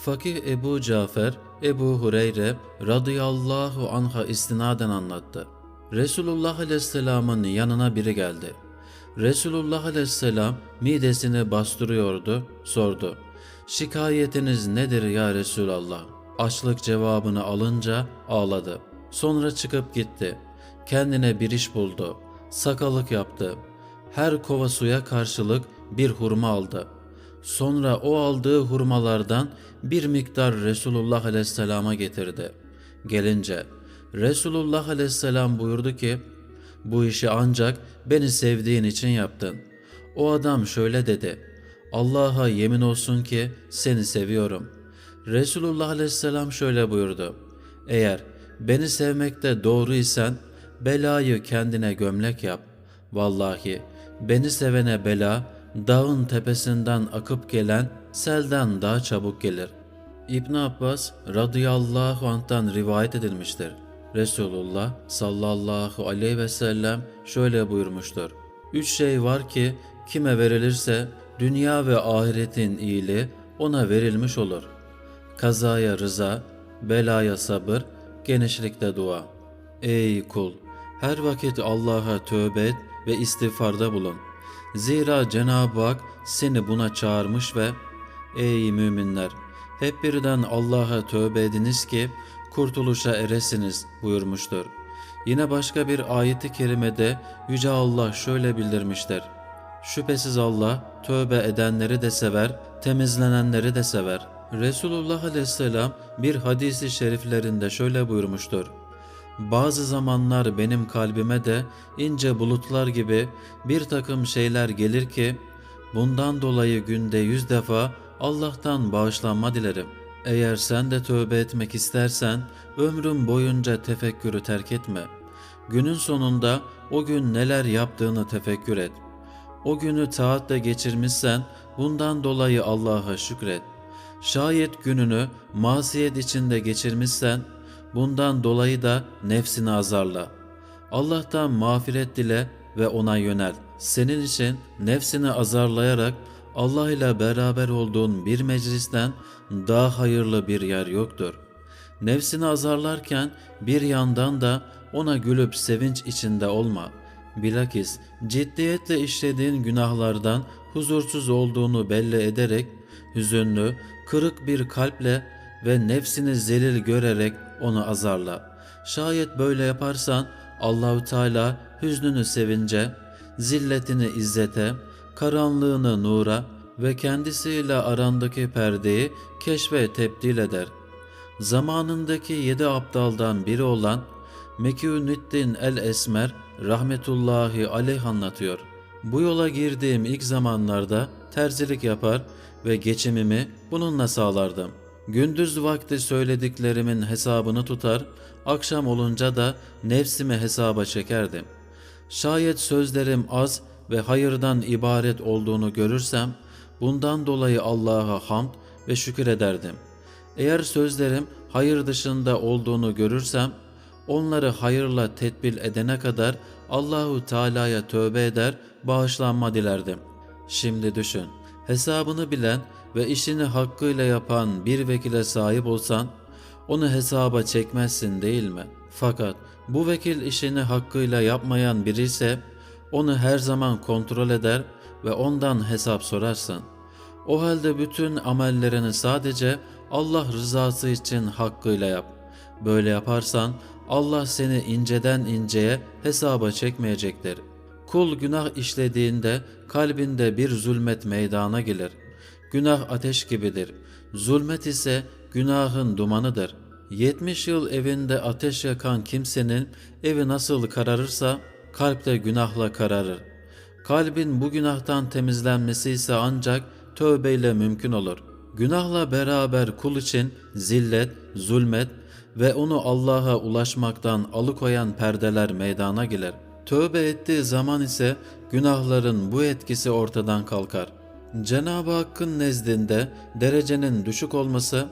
Fakih Ebu Cafer, Ebu Hureyre radıyallahu anha istinaden anlattı. Resulullah aleyhisselamın yanına biri geldi. Resulullah aleyhisselam midesini bastırıyordu, sordu. Şikayetiniz nedir ya Resulallah? Açlık cevabını alınca ağladı. Sonra çıkıp gitti. Kendine bir iş buldu. Sakalık yaptı. Her kova suya karşılık bir hurma aldı. Sonra o aldığı hurmalardan bir miktar Resulullah aleyhisselama getirdi. Gelince Resulullah aleyhisselam buyurdu ki, bu işi ancak beni sevdiğin için yaptın. O adam şöyle dedi, Allah'a yemin olsun ki seni seviyorum. Resulullah aleyhisselam şöyle buyurdu, eğer beni sevmekte doğruysan belayı kendine gömlek yap. Vallahi beni sevene bela dağın tepesinden akıp gelen selden daha çabuk gelir. İbn Abbas radıyallahu anh'tan rivayet edilmiştir. Resulullah sallallahu aleyhi ve sellem şöyle buyurmuştur. Üç şey var ki kime verilirse dünya ve ahiretin iyiliği ona verilmiş olur. Kazaya rıza, belaya sabır, genişlikte dua. Ey kul! Her vakit Allah'a tövbe et ve istiğfarda bulun. Zira Cenab-ı Hak seni buna çağırmış ve Ey müminler! Hep birden Allah'a tövbe ediniz ki kurtuluşa eresiniz buyurmuştur. Yine başka bir ayeti kerimede Yüce Allah şöyle bildirmiştir. Şüphesiz Allah tövbe edenleri de sever, temizlenenleri de sever. Resulullah aleyhisselam bir hadisi şeriflerinde şöyle buyurmuştur. Bazı zamanlar benim kalbime de ince bulutlar gibi bir takım şeyler gelir ki bundan dolayı günde yüz defa Allah'tan bağışlanma dilerim. Eğer sen de tövbe etmek istersen ömrün boyunca tefekkürü terk etme. Günün sonunda o gün neler yaptığını tefekkür et. O günü taatle geçirmişsen bundan dolayı Allah'a şükret. Şayet gününü masiyet içinde geçirmişsen bundan dolayı da nefsini azarla. Allah'tan mağfiret dile ve ona yönel. Senin için nefsini azarlayarak Allah ile beraber olduğun bir meclisten daha hayırlı bir yer yoktur. Nefsini azarlarken bir yandan da ona gülüp sevinç içinde olma. Bilakis ciddiyetle işlediğin günahlardan huzursuz olduğunu belli ederek hüzünlü, kırık bir kalple ve nefsini zelil görerek onu azarla. Şayet böyle yaparsan Allahü Teala hüznünü sevince, zilletini izzete, karanlığını nura ve kendisiyle arandaki perdeyi keşfe tebdil eder. Zamanındaki yedi aptaldan biri olan Mekiünüddin el-Esmer rahmetullahi aleyh anlatıyor. Bu yola girdiğim ilk zamanlarda terzilik yapar ve geçimimi bununla sağlardım. Gündüz vakti söylediklerimin hesabını tutar, akşam olunca da nefsimi hesaba çekerdim. Şayet sözlerim az ve hayırdan ibaret olduğunu görürsem, bundan dolayı Allah'a hamd ve şükür ederdim. Eğer sözlerim hayır dışında olduğunu görürsem, onları hayırla tetbil edene kadar Allahu Teala'ya tövbe eder, bağışlanma dilerdim. Şimdi düşün, hesabını bilen ve işini hakkıyla yapan bir vekile sahip olsan, onu hesaba çekmezsin değil mi? Fakat bu vekil işini hakkıyla yapmayan biri ise, onu her zaman kontrol eder ve ondan hesap sorarsın. O halde bütün amellerini sadece Allah rızası için hakkıyla yap. Böyle yaparsan Allah seni inceden inceye hesaba çekmeyecektir. Kul günah işlediğinde kalbinde bir zulmet meydana gelir. Günah ateş gibidir. Zulmet ise günahın dumanıdır. 70 yıl evinde ateş yakan kimsenin evi nasıl kararırsa kalpte günahla kararır. Kalbin bu günahtan temizlenmesi ise ancak tövbeyle mümkün olur. Günahla beraber kul için zillet, zulmet ve onu Allah'a ulaşmaktan alıkoyan perdeler meydana gelir. Tövbe ettiği zaman ise günahların bu etkisi ortadan kalkar. Cenab-ı Hakk'ın nezdinde derecenin düşük olması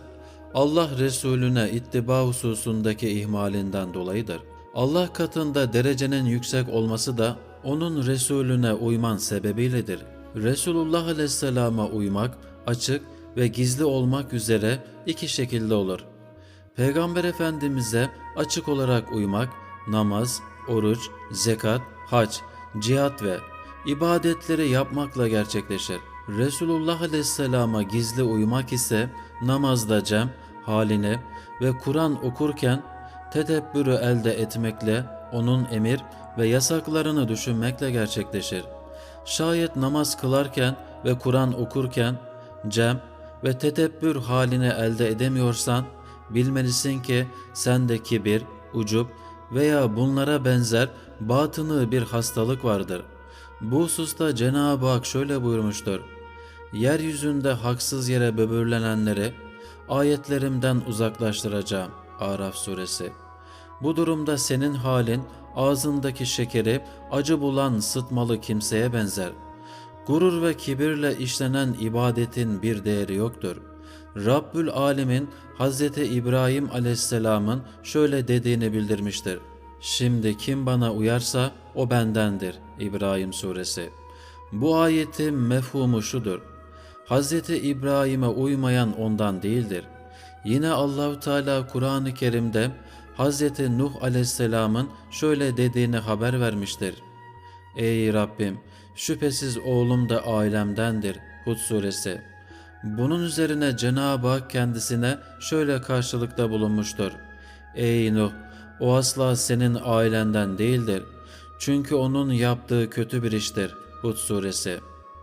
Allah Resulüne ittiba hususundaki ihmalinden dolayıdır. Allah katında derecenin yüksek olması da onun Resulüne uyman sebebiyledir. Resulullah Aleyhisselam'a uymak açık ve gizli olmak üzere iki şekilde olur. Peygamber Efendimiz'e açık olarak uymak, namaz, oruç, zekat, hac, cihat ve ibadetleri yapmakla gerçekleşir. Resulullah Aleyhisselam'a gizli uymak ise namazda cem, haline ve Kur'an okurken tedebbürü elde etmekle, onun emir ve yasaklarını düşünmekle gerçekleşir. Şayet namaz kılarken ve Kur'an okurken cem ve tedebbür halini elde edemiyorsan bilmelisin ki sende kibir, ucup veya bunlara benzer batını bir hastalık vardır. Bu hususta Cenab-ı Hak şöyle buyurmuştur. Yeryüzünde haksız yere böbürlenenleri ayetlerimden uzaklaştıracağım. Araf suresi. Bu durumda senin halin ağzındaki şekeri acı bulan sıtmalı kimseye benzer. Gurur ve kibirle işlenen ibadetin bir değeri yoktur. Rabbül Alemin Hz. İbrahim aleyhisselamın şöyle dediğini bildirmiştir. Şimdi kim bana uyarsa o bendendir. İbrahim suresi. Bu ayetin mefhumu şudur. Hz. İbrahim'e uymayan ondan değildir. Yine Allahu Teala Kur'an-ı Kerim'de Hz. Nuh aleyhisselamın şöyle dediğini haber vermiştir. Ey Rabbim! Şüphesiz oğlum da ailemdendir. Hud suresi. Bunun üzerine Cenab-ı Hak kendisine şöyle karşılıkta bulunmuştur. Ey Nuh! O asla senin ailenden değildir. Çünkü onun yaptığı kötü bir iştir. Hud suresi.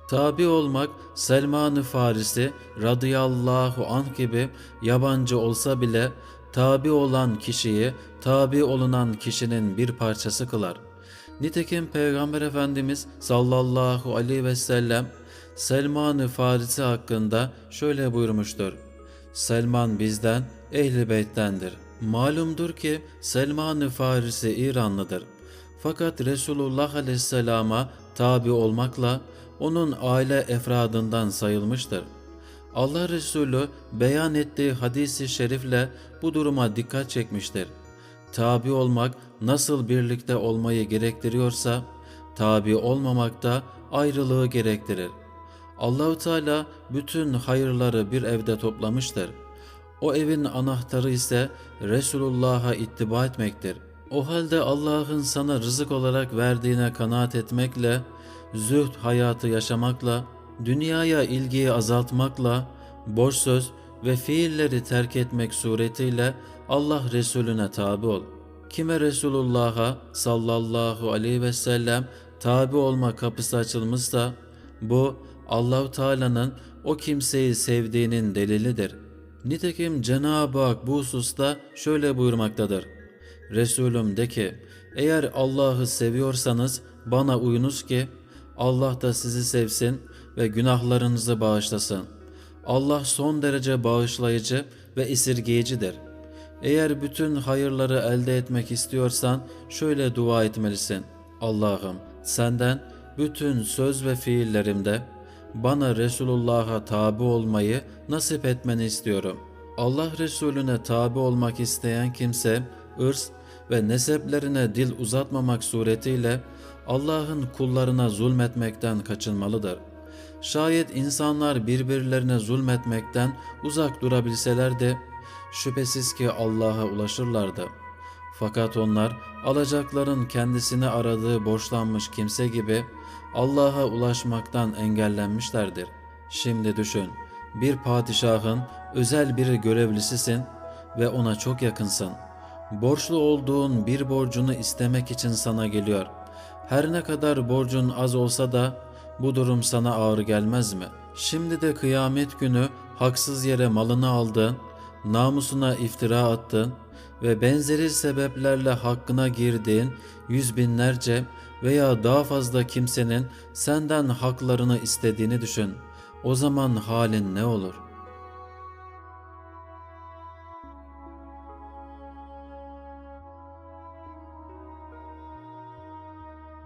Tabi olmak Selman-ı Farisi radıyallahu anh gibi yabancı olsa bile tabi olan kişiyi tabi olunan kişinin bir parçası kılar. Nitekim Peygamber Efendimiz sallallahu aleyhi ve sellem Selman-ı Farisi hakkında şöyle buyurmuştur. Selman bizden, ehli. Malumdur ki Selman-ı Farisi İranlıdır. Fakat Resulullah Aleyhisselam'a tabi olmakla onun aile efradından sayılmıştır. Allah Resulü beyan ettiği hadisi şerifle bu duruma dikkat çekmiştir. Tabi olmak nasıl birlikte olmayı gerektiriyorsa, tabi olmamak da ayrılığı gerektirir. Allahu Teala bütün hayırları bir evde toplamıştır. O evin anahtarı ise Resulullah'a ittiba etmektir. O halde Allah'ın sana rızık olarak verdiğine kanaat etmekle, zühd hayatı yaşamakla, dünyaya ilgiyi azaltmakla, boş söz ve fiilleri terk etmek suretiyle Allah Resulüne tabi ol. Kime Resulullah'a sallallahu aleyhi ve sellem tabi olma kapısı açılmışsa, bu Allahu Teala'nın o kimseyi sevdiğinin delilidir. Nitekim Cenab-ı Hak bu hususta şöyle buyurmaktadır. Resulüm de ki, eğer Allah'ı seviyorsanız bana uyunuz ki, Allah da sizi sevsin ve günahlarınızı bağışlasın. Allah son derece bağışlayıcı ve esirgeyicidir. Eğer bütün hayırları elde etmek istiyorsan şöyle dua etmelisin. Allah'ım senden bütün söz ve fiillerimde bana Resulullah'a tabi olmayı nasip etmeni istiyorum. Allah Resulüne tabi olmak isteyen kimse ırs ve neseplerine dil uzatmamak suretiyle Allah'ın kullarına zulmetmekten kaçınmalıdır. Şayet insanlar birbirlerine zulmetmekten uzak durabilselerdi, şüphesiz ki Allah'a ulaşırlardı. Fakat onlar alacakların kendisini aradığı borçlanmış kimse gibi Allah'a ulaşmaktan engellenmişlerdir. Şimdi düşün, bir padişahın özel bir görevlisisin ve ona çok yakınsın. Borçlu olduğun bir borcunu istemek için sana geliyor. Her ne kadar borcun az olsa da bu durum sana ağır gelmez mi? Şimdi de kıyamet günü haksız yere malını aldın, namusuna iftira attın ve benzeri sebeplerle hakkına girdiğin yüz binlerce veya daha fazla kimsenin senden haklarını istediğini düşün. O zaman halin ne olur?''